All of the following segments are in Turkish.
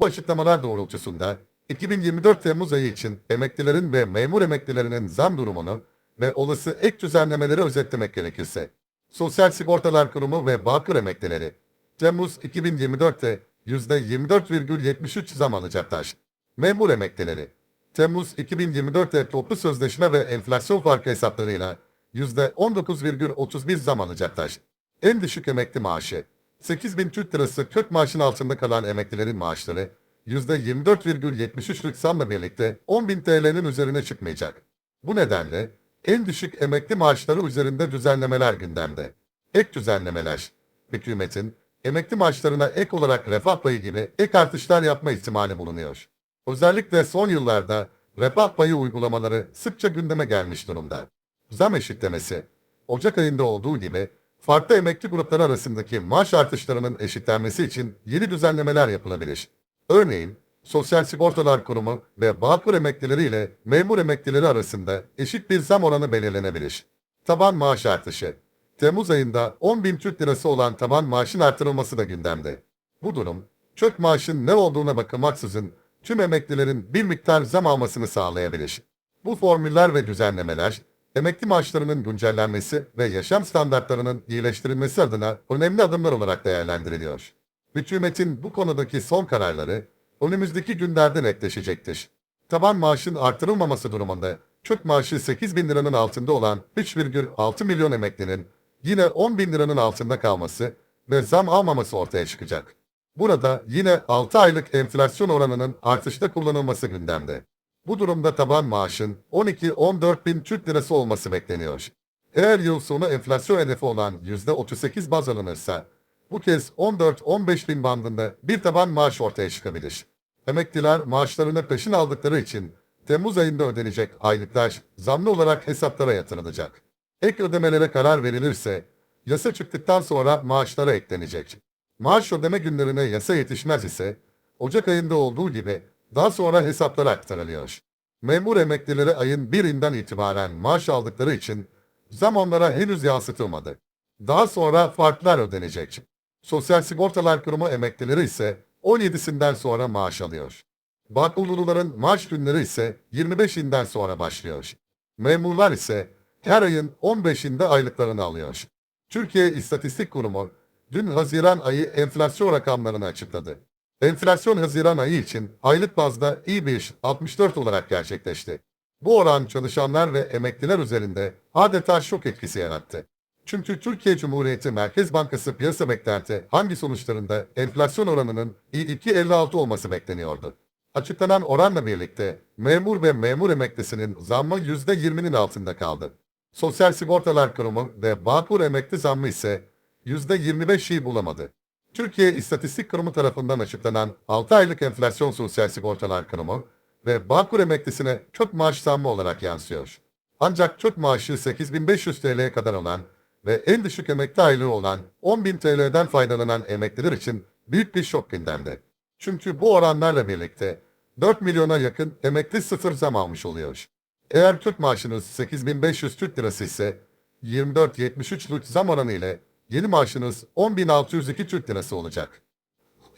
Bu açıklamalar doğrultusunda 2024 Temmuz ayı için emeklilerin ve memur emeklilerinin zam durumunu ve olası ek düzenlemeleri özetlemek gerekirse, Sosyal Sigortalar Kurumu ve Bağkur emeklileri Temmuz 2024'te %24,73 zam alacaklar. Memur emeklileri Temmuz 2024'te toplu sözleşme ve enflasyon farkı hesaplarıyla %19,31 zam alacaklar. En düşük emekli maaşı 8000 Türk lirası kök maaşın altında kalan emeklilerin maaşları %24,73'lük zamla birlikte 10.000 TL'nin üzerine çıkmayacak. Bu nedenle en düşük emekli maaşları üzerinde düzenlemeler gündemde. Ek düzenlemeler, hükümetin emekli maaşlarına ek olarak refah payı gibi ek artışlar yapma ihtimali bulunuyor. Özellikle son yıllarda refah payı uygulamaları sıkça gündeme gelmiş durumda. Zam eşitlemesi, Ocak ayında olduğu gibi farklı emekli grupları arasındaki maaş artışlarının eşitlenmesi için yeni düzenlemeler yapılabilir. Örneğin, Sosyal Sigortalar Kurumu ve Bağkur emeklileri ile memur emeklileri arasında eşit bir zam oranı belirlenebilir. Taban maaş artışı. Temmuz ayında 10 bin Türk lirası olan taban maaşın artırılması da gündemde. Bu durum, çök maaşın ne olduğuna bakılmaksızın tüm emeklilerin bir miktar zam almasını sağlayabilir. Bu formüller ve düzenlemeler, emekli maaşlarının güncellenmesi ve yaşam standartlarının iyileştirilmesi adına önemli adımlar olarak değerlendiriliyor. Hükümetin bu konudaki son kararları önümüzdeki günlerde netleşecektir. Taban maaşın artırılmaması durumunda çök maaşı 8 bin liranın altında olan 3,6 milyon emeklinin yine 10 bin liranın altında kalması ve zam almaması ortaya çıkacak. Burada yine 6 aylık enflasyon oranının artışta kullanılması gündemde. Bu durumda taban maaşın 12-14 bin Türk lirası olması bekleniyor. Eğer yıl sonu enflasyon hedefi olan %38 baz alınırsa, bu kez 14-15 bin bandında bir taban maaş ortaya çıkabilir. Emekliler maaşlarını peşin aldıkları için Temmuz ayında ödenecek aylıklar zamlı olarak hesaplara yatırılacak. Ek ödemelere karar verilirse, yasa çıktıktan sonra maaşlara eklenecek. Maaş ödeme günlerine yasa yetişmez ise, Ocak ayında olduğu gibi daha sonra hesaplara aktarılıyor. Memur emeklileri ayın birinden itibaren maaş aldıkları için zam onlara henüz yansıtılmadı. Daha sonra farklar ödenecek. Sosyal Sigortalar Kurumu emeklileri ise 17'sinden sonra maaş alıyor. Bağkurluların maaş günleri ise 25'inden sonra başlıyor. Memurlar ise her ayın 15'inde aylıklarını alıyor. Türkiye İstatistik Kurumu dün Haziran ayı enflasyon rakamlarını açıkladı. Enflasyon Haziran ayı için aylık bazda İBİŞ 64 olarak gerçekleşti. Bu oran çalışanlar ve emekliler üzerinde adeta şok etkisi yarattı. Çünkü Türkiye Cumhuriyeti Merkez Bankası piyasa beklenti hangi sonuçlarında enflasyon oranının 2.56 olması bekleniyordu. Açıklanan oranla birlikte memur ve memur emeklisinin zammı %20'nin altında kaldı. Sosyal Sigortalar Kurumu ve Bağkur emekli zammı ise %25'i bulamadı. Türkiye İstatistik Kurumu tarafından açıklanan 6 aylık enflasyon Sosyal Sigortalar Kurumu ve Bağkur emeklisine çok maaş zammı olarak yansıyor. Ancak çok maaşı 8500 TL'ye kadar olan ve en düşük emekli aylığı olan 10.000 TL'den faydalanan emekliler için büyük bir şok gündemde. Çünkü bu oranlarla birlikte 4 milyona yakın emekli sıfır zam almış oluyor. Eğer Türk maaşınız 8500 Türk lirası ise 24.73'lük zam oranı ile yeni maaşınız 10.602 Türk lirası olacak.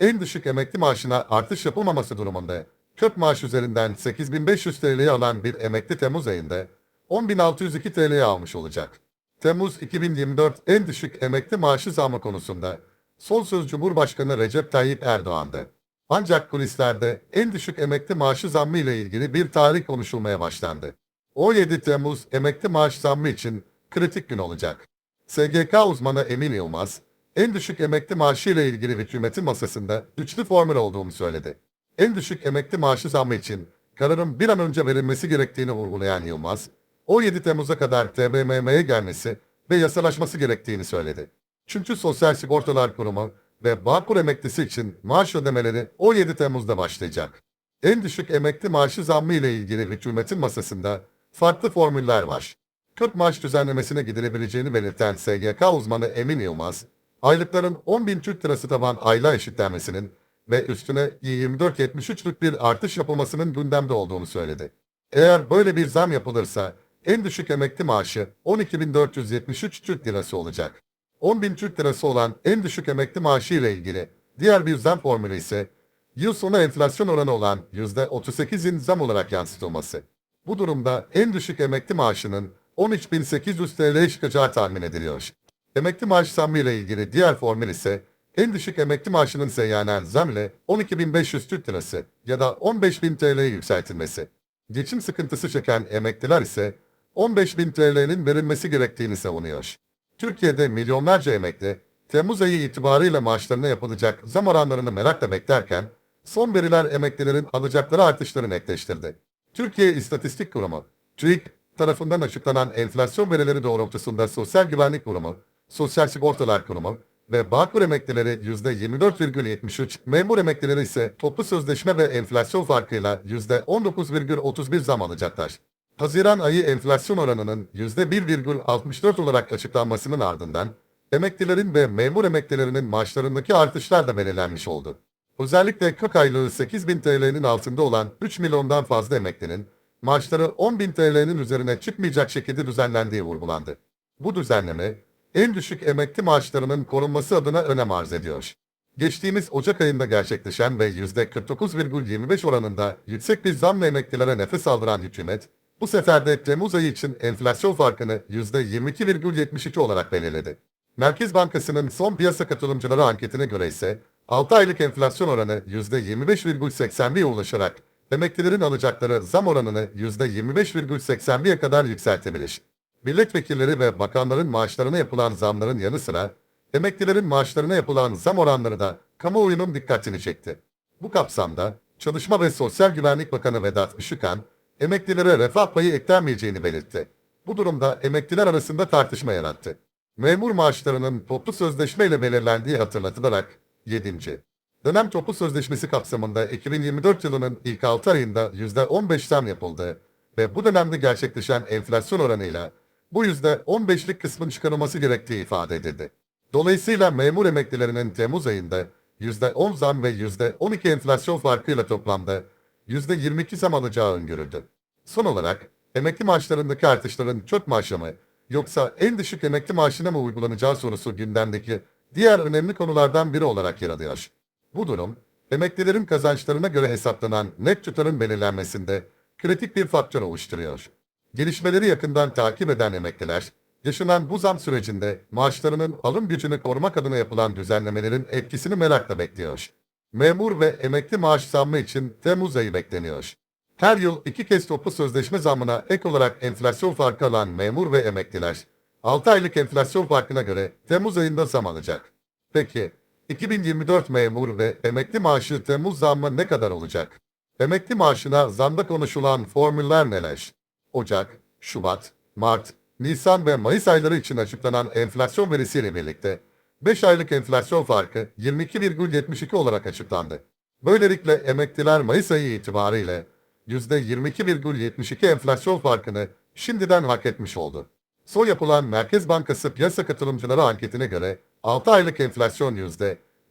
En düşük emekli maaşına artış yapılmaması durumunda kök maaş üzerinden 8500 TL'yi alan bir emekli Temmuz ayında 10.602 TL'yi almış olacak. Temmuz 2024 en düşük emekli maaşı zammı konusunda son söz Cumhurbaşkanı Recep Tayyip Erdoğan'dı. Ancak kulislerde en düşük emekli maaşı zammı ile ilgili bir tarih konuşulmaya başlandı. 17 Temmuz emekli maaş zammı için kritik gün olacak. SGK uzmanı Emin Yılmaz, en düşük emekli maaşı ile ilgili hükümetin masasında güçlü formül olduğunu söyledi. En düşük emekli maaşı zammı için kararın bir an önce verilmesi gerektiğini vurgulayan Yılmaz, 17 Temmuz'a kadar TBMM'ye gelmesi ve yasalaşması gerektiğini söyledi. Çünkü Sosyal Sigortalar Kurumu ve Bağkur emeklisi için maaş ödemeleri 17 Temmuz'da başlayacak. En düşük emekli maaşı zammı ile ilgili hükümetin masasında farklı formüller var. 40 maaş düzenlemesine gidilebileceğini belirten SGK uzmanı Emin Yılmaz, aylıkların 10 bin Türk lirası taban aylığa eşitlenmesinin ve üstüne 24.73'lük bir artış yapılmasının gündemde olduğunu söyledi. Eğer böyle bir zam yapılırsa en düşük emekli maaşı 12.473 Türk lirası olacak. 10.000 Türk lirası olan en düşük emekli maaşı ile ilgili diğer bir zam formülü ise yıl sonu enflasyon oranı olan %38'in zam olarak yansıtılması. Bu durumda en düşük emekli maaşının 13.800 TL'ye çıkacağı tahmin ediliyor. Emekli maaş zammı ile ilgili diğer formül ise en düşük emekli maaşının seyyanen zam ile 12.500 Türk Lirası ya da 15.000 TL'ye yükseltilmesi. Geçim sıkıntısı çeken emekliler ise 15.000 TL'nin verilmesi gerektiğini savunuyor. Türkiye'de milyonlarca emekli, Temmuz ayı itibarıyla maaşlarına yapılacak zam oranlarını merakla beklerken, son veriler emeklilerin alacakları artışları netleştirdi. Türkiye İstatistik Kurumu, TÜİK tarafından açıklanan enflasyon verileri doğrultusunda Sosyal Güvenlik Kurumu, Sosyal Sigortalar Kurumu ve Bağkur emeklileri %24,73, memur emeklileri ise toplu sözleşme ve enflasyon farkıyla %19,31 zam alacaklar. Haziran ayı enflasyon oranının %1,64 olarak açıklanmasının ardından emeklilerin ve memur emeklilerinin maaşlarındaki artışlar da belirlenmiş oldu. Özellikle 40 aylığı 8 bin TL'nin altında olan 3 milyondan fazla emeklinin maaşları 10 bin TL'nin üzerine çıkmayacak şekilde düzenlendiği vurgulandı. Bu düzenleme en düşük emekli maaşlarının korunması adına önem arz ediyor. Geçtiğimiz Ocak ayında gerçekleşen ve %49,25 oranında yüksek bir zamla emeklilere nefes aldıran hükümet, bu sefer de Temmuz ayı için enflasyon farkını %22,72 olarak belirledi. Merkez Bankası'nın son piyasa katılımcıları anketine göre ise 6 aylık enflasyon oranı %25,81'ye ulaşarak emeklilerin alacakları zam oranını %25,81'ye kadar yükseltebilir. Milletvekilleri ve bakanların maaşlarına yapılan zamların yanı sıra emeklilerin maaşlarına yapılan zam oranları da kamuoyunun dikkatini çekti. Bu kapsamda Çalışma ve Sosyal Güvenlik Bakanı Vedat Işıkhan, emeklilere refah payı eklenmeyeceğini belirtti. Bu durumda emekliler arasında tartışma yarattı. Memur maaşlarının toplu sözleşme ile belirlendiği hatırlatılarak 7. Dönem toplu sözleşmesi kapsamında 2024 yılının ilk 6 ayında %15 zam yapıldı ve bu dönemde gerçekleşen enflasyon oranıyla bu %15'lik kısmın çıkarılması gerektiği ifade edildi. Dolayısıyla memur emeklilerinin Temmuz ayında %10 zam ve %12 enflasyon farkıyla toplamda %22 zam alacağı öngörüldü. Son olarak emekli maaşlarındaki artışların çok maaşa mı yoksa en düşük emekli maaşına mı uygulanacağı sorusu gündemdeki diğer önemli konulardan biri olarak yer alıyor. Bu durum, emeklilerin kazançlarına göre hesaplanan net tutarın belirlenmesinde kritik bir faktör oluşturuyor. Gelişmeleri yakından takip eden emekliler, yaşanan bu zam sürecinde maaşlarının alım gücünü korumak adına yapılan düzenlemelerin etkisini merakla bekliyor. Memur ve emekli maaş zammı için Temmuz ayı bekleniyor. Her yıl iki kez toplu sözleşme zammına ek olarak enflasyon farkı alan memur ve emekliler, 6 aylık enflasyon farkına göre Temmuz ayında zam alacak. Peki, 2024 memur ve emekli maaşı Temmuz zammı ne kadar olacak? Emekli maaşına zamda konuşulan formüller neler? Ocak, Şubat, Mart, Nisan ve Mayıs ayları için açıklanan enflasyon verisiyle birlikte 5 aylık enflasyon farkı 22,72 olarak açıklandı. Böylelikle emekliler Mayıs ayı itibariyle %22,72 enflasyon farkını şimdiden hak etmiş oldu. Son yapılan Merkez Bankası piyasa katılımcıları anketine göre 6 aylık enflasyon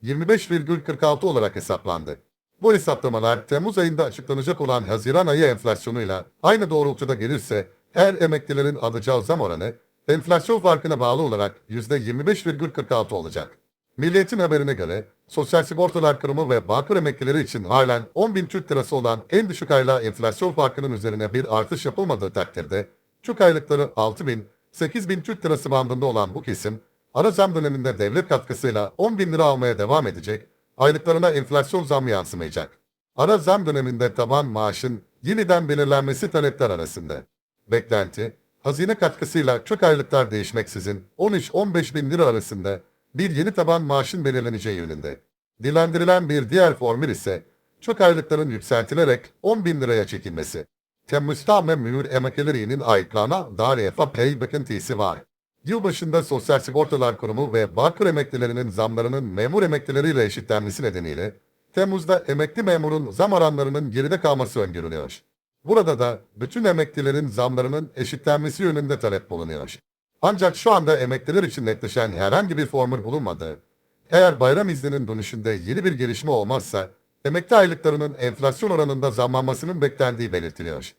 %25,46 olarak hesaplandı. Bu hesaplamalar Temmuz ayında açıklanacak olan Haziran ayı enflasyonuyla aynı doğrultuda gelirse her emeklilerin alacağı zam oranı enflasyon farkına bağlı olarak %25,46 olacak. Milliyetin haberine göre Sosyal Sigortalar Kurumu ve Bağkur emeklileri için halen 10 bin Türk lirası olan en düşük aylığa enflasyon farkının üzerine bir artış yapılmadığı takdirde Türk aylıkları 6 bin, 8 bin Türk lirası bandında olan bu kesim ara zam döneminde devlet katkısıyla 10 bin lira almaya devam edecek, aylıklarına enflasyon zammı yansımayacak. Ara zam döneminde taban maaşın yeniden belirlenmesi talepler arasında. Beklenti, hazine katkısıyla çok aylıklar değişmeksizin 13-15 bin lira arasında bir yeni taban maaşın belirleneceği yönünde. Dilendirilen bir diğer formül ise çok aylıkların yükseltilerek 10 bin liraya çekilmesi. Temmuz'da memur emeklilerinin ayıklarına DAREFA pay beklentisi var. Yılbaşında Sosyal Sigortalar Kurumu ve Bağkur emeklilerinin zamlarının memur emeklileriyle eşitlenmesi nedeniyle Temmuz'da emekli memurun zam oranlarının geride kalması öngörülüyor. Burada da bütün emeklilerin zamlarının eşitlenmesi yönünde talep bulunuyor. Ancak şu anda emekliler için netleşen herhangi bir formül bulunmadı. Eğer bayram izninin dönüşünde yeni bir gelişme olmazsa, emekli aylıklarının enflasyon oranında zamlanmasının beklendiği belirtiliyor.